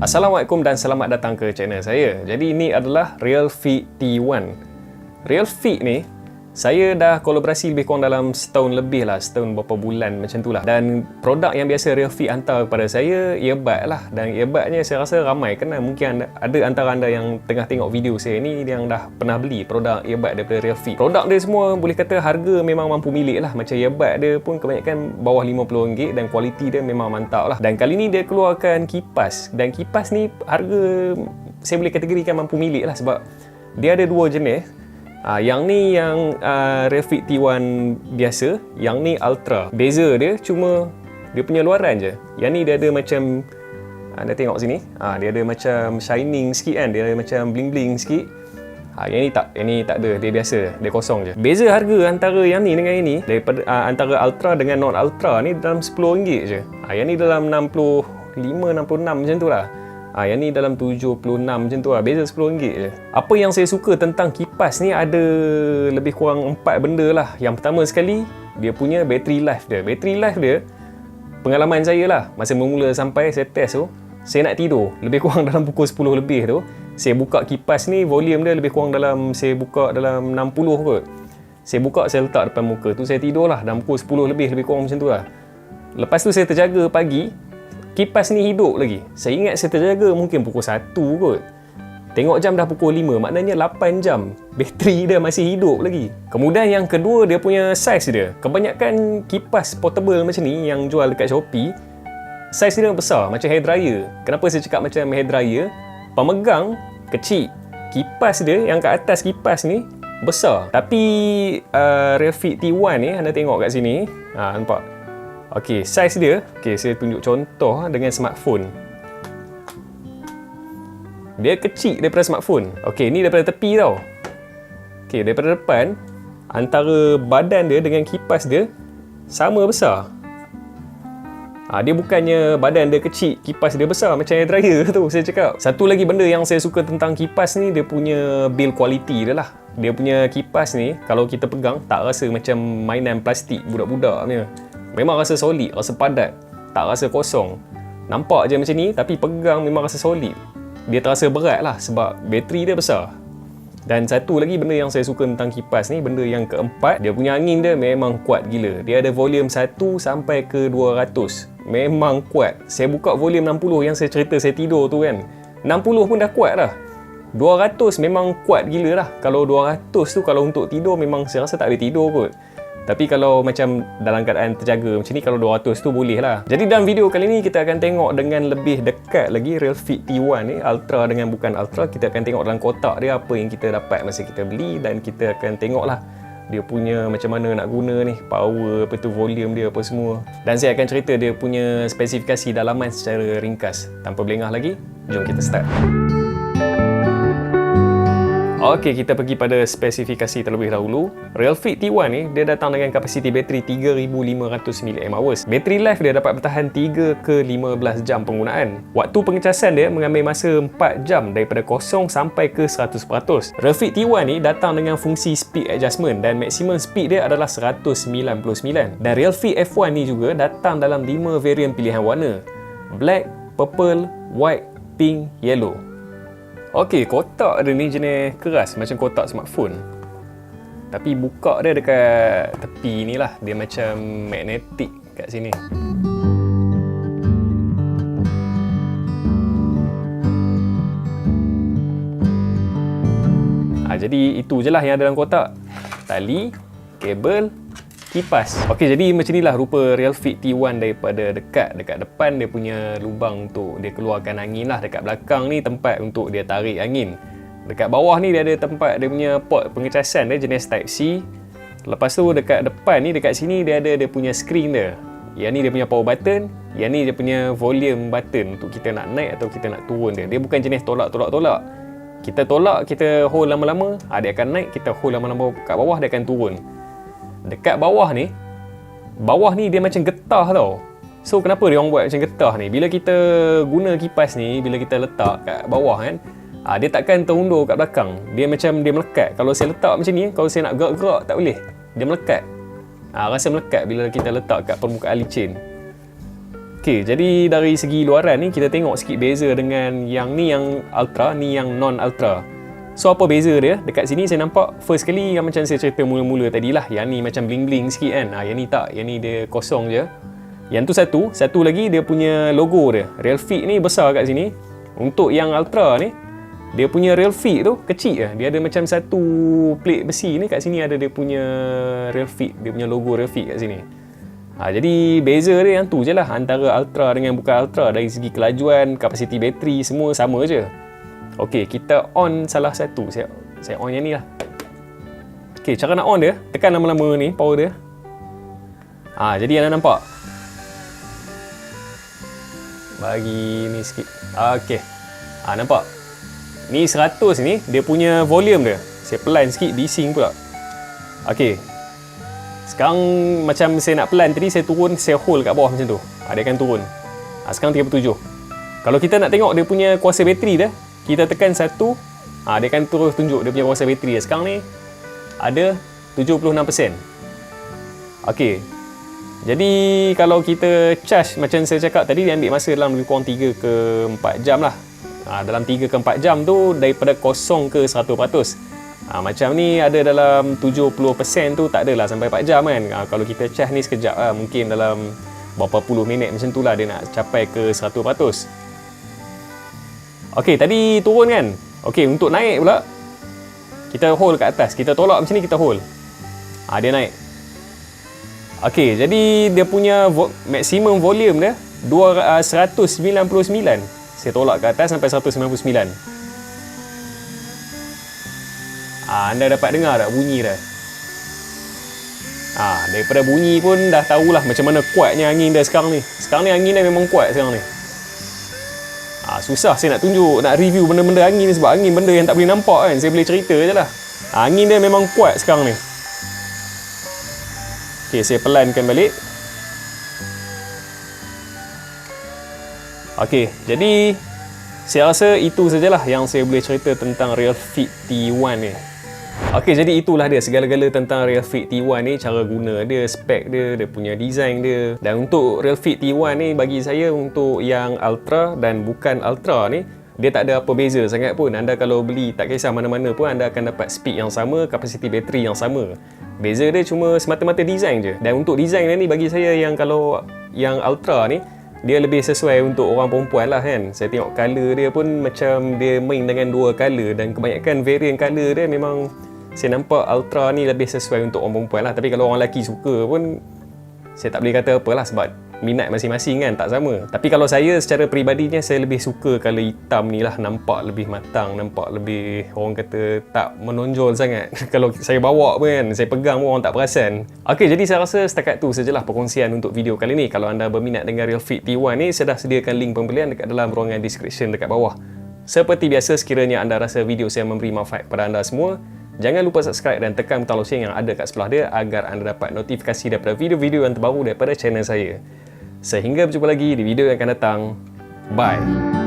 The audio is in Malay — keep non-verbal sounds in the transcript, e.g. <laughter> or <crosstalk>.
Assalamualaikum dan selamat datang ke channel saya. Jadi ini adalah Realfit T1. Realfit ni saya dah kolaborasi lebih kurang dalam setahun lebih lah, setahun beberapa bulan macam tu lah. Dan produk yang biasa Realfit hantar kepada saya, earbud lah. Dan earbudnya saya rasa ramai kenal. Mungkin anda, ada antara anda yang tengah tengok video saya ni yang dah pernah beli produk earbud daripada Realfit. Produk dia semua boleh kata harga memang mampu milik lah. Macam earbud dia pun kebanyakan bawah RM50 dan kualiti dia memang mantap lah. Dan kali ni dia keluarkan kipas. Dan kipas ni harga saya boleh kategorikan mampu milik lah sebab dia ada dua jenis Uh, yang ni yang uh, Refit T1 biasa, yang ni Ultra. Beza dia cuma dia punya luaran je. Yang ni dia ada macam anda tengok sini, uh, dia ada macam shining sikit kan, dia ada macam bling-bling sikit. Ha, yang ni tak, yang ni tak ada, dia biasa, dia kosong je. Beza harga antara yang ni dengan yang ni, daripada uh, antara Ultra dengan non Ultra ni dalam RM10 je. Ha, yang ni dalam 65 66 macam tu lah. Ha, yang ni dalam 76 macam tu lah. Beza RM10 je. Apa yang saya suka tentang kipas ni ada lebih kurang 4 benda lah. Yang pertama sekali, dia punya battery life dia. Battery life dia, pengalaman saya lah. Masa mula sampai saya test tu, saya nak tidur. Lebih kurang <laughs> dalam pukul 10 lebih tu, saya buka kipas ni, volume dia lebih kurang dalam, saya buka dalam 60 kot. Saya buka, saya letak depan muka tu, saya tidur lah. Dalam pukul 10 lebih, lebih kurang macam tu lah. Lepas tu saya terjaga pagi, kipas ni hidup lagi. Saya ingat saya terjaga mungkin pukul 1 kot. Tengok jam dah pukul 5, maknanya 8 jam. Bateri dia masih hidup lagi. Kemudian yang kedua dia punya size dia. Kebanyakan kipas portable macam ni yang jual dekat Shopee, size dia besar macam hair dryer. Kenapa saya cakap macam hair dryer? Pemegang kecil. Kipas dia yang kat atas kipas ni besar. Tapi uh, Refit T1 ni anda tengok kat sini, ha nampak Okey, size dia, okey saya tunjuk contoh ha, dengan smartphone. Dia kecil daripada smartphone. Okey, ni daripada tepi tau. Okey, daripada depan antara badan dia dengan kipas dia sama besar. Ha, dia bukannya badan dia kecil, kipas dia besar macam air dryer <laughs> tu saya cakap. Satu lagi benda yang saya suka tentang kipas ni dia punya build quality dia lah. Dia punya kipas ni kalau kita pegang tak rasa macam mainan plastik budak-budak punya. Memang rasa solid, rasa padat, tak rasa kosong. Nampak je macam ni tapi pegang memang rasa solid. Dia terasa berat lah sebab bateri dia besar. Dan satu lagi benda yang saya suka tentang kipas ni, benda yang keempat, dia punya angin dia memang kuat gila. Dia ada volume 1 sampai ke 200. Memang kuat. Saya buka volume 60 yang saya cerita saya tidur tu kan. 60 pun dah kuat dah. 200 memang kuat gila lah. Kalau 200 tu kalau untuk tidur memang saya rasa tak boleh tidur kot. Tapi kalau macam dalam keadaan terjaga macam ni, kalau 200 tu boleh lah. Jadi dalam video kali ni kita akan tengok dengan lebih dekat lagi Realfit T1 ni, Ultra dengan bukan Ultra. Kita akan tengok dalam kotak dia apa yang kita dapat masa kita beli dan kita akan tengok lah dia punya macam mana nak guna ni, power, apa tu, volume dia apa semua. Dan saya akan cerita dia punya spesifikasi dalaman secara ringkas. Tanpa belengah lagi, jom kita start. Okey, kita pergi pada spesifikasi terlebih dahulu. Realfit T1 ni, dia datang dengan kapasiti bateri 3500 mAh. Bateri life dia dapat bertahan 3 ke 15 jam penggunaan. Waktu pengecasan dia mengambil masa 4 jam daripada kosong sampai ke 100%. Realfit T1 ni datang dengan fungsi speed adjustment dan maximum speed dia adalah 199. Dan Realfit F1 ni juga datang dalam 5 varian pilihan warna. Black, purple, white, pink, yellow. Okey, kotak dia ni jenis keras macam kotak smartphone. Tapi buka dia dekat tepi ni lah. Dia macam magnetik kat sini. Ha, jadi itu je lah yang ada dalam kotak. Tali, kabel, kipas. Okey, jadi macam inilah rupa Realfit T1 daripada dekat. Dekat depan dia punya lubang untuk dia keluarkan angin lah. Dekat belakang ni tempat untuk dia tarik angin. Dekat bawah ni dia ada tempat dia punya port pengecasan dia jenis Type C. Lepas tu dekat depan ni, dekat sini dia ada dia punya screen dia. Yang ni dia punya power button. Yang ni dia punya volume button untuk kita nak naik atau kita nak turun dia. Dia bukan jenis tolak-tolak-tolak. Kita tolak, kita hold lama-lama, ah, dia akan naik. Kita hold lama-lama kat bawah, dia akan turun dekat bawah ni bawah ni dia macam getah tau. So kenapa dia orang buat macam getah ni? Bila kita guna kipas ni bila kita letak kat bawah kan ha, dia takkan terundur kat belakang. Dia macam dia melekat. Kalau saya letak macam ni kalau saya nak gerak-gerak tak boleh. Dia melekat. Ha, rasa melekat bila kita letak kat permukaan licin. Okey, jadi dari segi luaran ni kita tengok sikit beza dengan yang ni yang ultra, ni yang non ultra. So apa beza dia? Dekat sini saya nampak first kali yang macam saya cerita mula-mula tadi lah. Yang ni macam bling-bling sikit kan. Ha, yang ni tak, yang ni dia kosong je. Yang tu satu, satu lagi dia punya logo dia. Real Fit ni besar kat sini. Untuk yang ultra ni, dia punya Real Fit tu kecil je. Dia ada macam satu plate besi ni kat sini ada dia punya Real Fit. Dia punya logo Real Fit kat sini. Ha, jadi beza dia yang tu je lah antara Ultra dengan bukan Ultra dari segi kelajuan, kapasiti bateri semua sama je. Okey, kita on salah satu. Saya saya on yang ni lah. Okey, cara nak on dia, tekan lama-lama ni power dia. Ha, jadi anda nampak. Bagi ni sikit. Okey. Ha, nampak. Ni 100 ni dia punya volume dia. Saya pelan sikit bising pula. Okey, sekarang macam saya nak pelan tadi saya turun saya hold kat bawah macam tu. Ha, dia akan turun. Ha, sekarang 37. Kalau kita nak tengok dia punya kuasa bateri dia, kita tekan satu, ha, dia akan terus tunjuk dia punya kuasa bateri dia. Sekarang ni ada 76%. Okey. Jadi kalau kita charge macam saya cakap tadi dia ambil masa dalam lebih kurang 3 ke 4 jam lah. Ha, dalam 3 ke 4 jam tu daripada kosong ke 100%. Ha, macam ni ada dalam 70% tu tak adalah sampai 4 jam kan. Ha, kalau kita charge ni sekejap lah, mungkin dalam berapa puluh minit macam tu lah dia nak capai ke 100%. Okey, tadi turun kan? Okey, untuk naik pula, kita hold kat atas. Kita tolak macam ni, kita hold. Ha, dia naik. Okey, jadi dia punya vo- maksimum volume dia 299. Saya tolak ke atas sampai 199. Ha, anda dapat dengar tak bunyi dah? Ha, daripada bunyi pun dah tahulah macam mana kuatnya angin dia sekarang ni. Sekarang ni angin dia memang kuat sekarang ni. Ha, susah saya nak tunjuk, nak review benda-benda angin ni sebab angin benda yang tak boleh nampak kan. Saya boleh cerita je lah. Ha, angin dia memang kuat sekarang ni. Okay, saya pelankan balik. Okay, jadi saya rasa itu sajalah yang saya boleh cerita tentang Real Fit T1 ni. Okey, jadi itulah dia segala-gala tentang Real Fit T1 ni, cara guna dia, spek dia, dia punya design dia. Dan untuk Real Fit T1 ni bagi saya untuk yang Ultra dan bukan Ultra ni, dia tak ada apa beza sangat pun. Anda kalau beli tak kisah mana-mana pun anda akan dapat speed yang sama, kapasiti bateri yang sama. Beza dia cuma semata-mata design je. Dan untuk design ni bagi saya yang kalau yang Ultra ni dia lebih sesuai untuk orang perempuan lah kan. Saya tengok color dia pun macam dia main dengan dua color dan kebanyakan variant color dia memang saya nampak Ultra ni lebih sesuai untuk orang perempuan lah. Tapi kalau orang lelaki suka pun saya tak boleh kata apa lah sebab minat masing-masing kan tak sama. Tapi kalau saya secara peribadinya saya lebih suka kalau hitam ni lah. Nampak lebih matang nampak lebih orang kata tak menonjol sangat. <laughs> Kalau saya bawa pun kan saya pegang pun orang tak perasan. Ok jadi saya rasa setakat tu sajalah perkongsian untuk video kali ni. Kalau anda berminat dengan Real Fit T1 ni saya dah sediakan link pembelian dekat dalam ruangan description dekat bawah. Seperti biasa sekiranya anda rasa video saya memberi manfaat kepada anda semua Jangan lupa subscribe dan tekan butang loceng yang ada kat sebelah dia agar anda dapat notifikasi daripada video-video yang terbaru daripada channel saya. Sehingga berjumpa lagi di video yang akan datang. Bye.